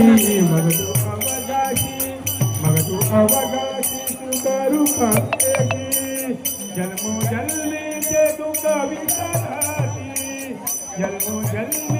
मगधुरी मगधुअवगासी मगधुअवगासी सुकरूपा जन्मो जन्मे जन्मो जन्मे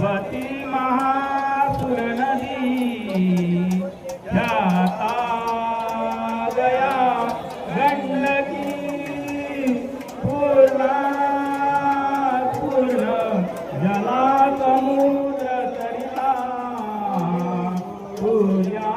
वती महासुर नदी जाता गया. गंडकी पूर्ण पूर्ण जला समुद्र सरिता सूर्या